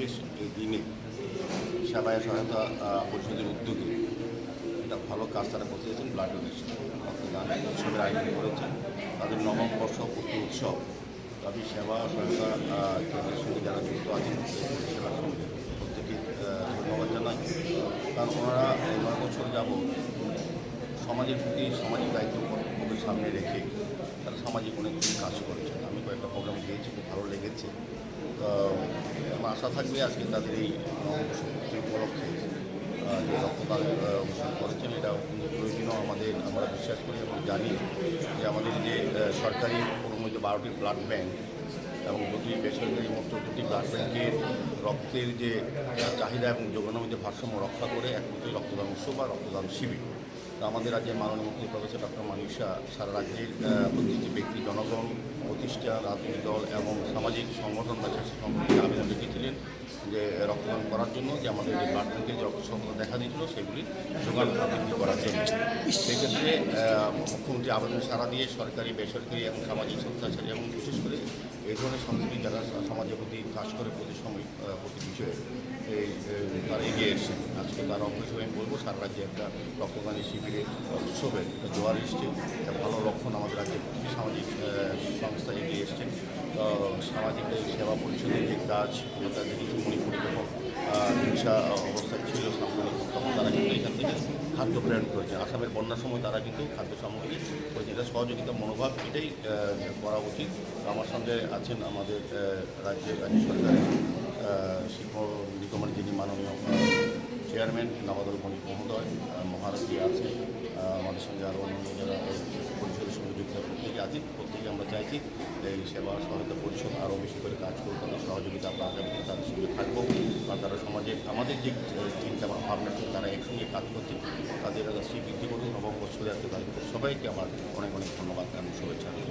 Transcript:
বিশেষ দিনে সেবায় সহায়তা পরিষদের উদ্যোগে একটা ভালো কাজ তারা করতে চেয়েছেন ব্লাড ডোনেশন উৎসবের আয়োজন করেছেন, তাদের নবম বর্ষ পূর্তি উৎসব। তাদের সেবা সহায়তা কেন্দ্রের সঙ্গে যারা যুক্ত আছেন পরিষেবার সঙ্গে প্রত্যেকে ধন্যবাদ জানাই। কারণ ওনারা নয় বছর যাব সমাজের প্রতি সামাজিক দায়িত্ব সামনে রেখে তারা সামাজিক অনেক কাজ করেছেন। আমি কয়েকটা প্রোগ্রাম গিয়েছি খুব ভালো লেগেছে। আশা থাকবে আজকে তাদের এই উপলক্ষে? যে রক্তদান অনুষ্ঠান করেছেন, এটা প্রয়োজনীয়, আমাদের, আমরা বিশ্বাস করি এবং জানি যে আমাদের যে সরকারি অনুমোদিত বারোটি ব্লাড ব্যাংক এবং দুটি বেসরকারি মোট দুটি ব্লাড ব্যাংকের রক্তের যে চাহিদা এবং যোগানোর মধ্যে ভারসাম্য রক্ষা করে একমাত্রই রক্তদান উৎসব বা রক্তদান শিবির। তো আমাদের রাজ্যের মাননীয় মুখ্যমন্ত্রী প্রফেসর ডক্টর মানিসা সারা রাজ্যের প্রতিটি ব্যক্তি, জনগণ প্রতিষ্ঠান রাজনৈতিক দল এবং সামাজিক সংগঠন বা যে রক্তদান করার জন্য যে আমাদের যে ব্লাড যে রক্ত দেখা দিয়েছিল, সেগুলি যোগান বৃদ্ধি করার জন্য। সেক্ষেত্রে মুখ্যমন্ত্রী আবেদন সারা দিয়ে সরকারি, বেসরকারি এবং সামাজিক স্বেচ্ছাচারী এবং বিশেষ করে এই ধরনের সংস্কৃতি যারা সমাজের প্রতি কাজ করে প্রতি সময় প্রতি বিষয়ে, এই তারা এগিয়ে এসেছেন। আজকে তার অঙ্গ হিসেবে আমি বলব, সারা রাজ্যে একটা রক্তদানী শিবিরের উৎসবের জোয়ার এসছে। একটা ভালো লক্ষণ আমাদের রাজ্যে সামাজিক সংস্থা এগিয়ে এসছেন। তো সামাজিক সেবা পরিষদের যে কাজ তাদের কিছু মণিপুরে হিংসা অবস্থায় ছিল তখন তারা কিন্তু এখান থেকে খাদ্য প্রেরণ করেছে। আসামের বন্যার সময় তারা কিন্তু খাদ্য সামগ্রী করেছে এটা সহযোগিতা মনোভাব, এটাই করা উচিত। আমার সঙ্গে আছেন আমাদের রাজ্যের রাজ্য সরকারের শিল্প নিগমের যিনি মাননীয় চেয়ারম্যান নবাদল বণিক মহোদয় আহ, মহারথী আছে আহ, আমাদের সঙ্গে আরও অন্যান্য যারা এই পরিষদের সঙ্গে যুক্ত প্রত্যেকে আছেন প্রত্যেকে আমরা চাইছি এই সেবা সহায়তা পরিষদ আরও বেশি করে কাজ করুক, তাদের সহযোগিতা আমরা আগামীতে তাদের সঙ্গে থাকব আর তারা সমাজের আমাদের যে চিন্তা বা ভাবনা, তারা একসঙ্গে কাজ করছে, তাদের বৃদ্ধি করুন, নবম বছরে আজকে তাদের সবাইকে আমার অনেক অনেক ধন্যবাদ এবং শুভেচ্ছা রইল।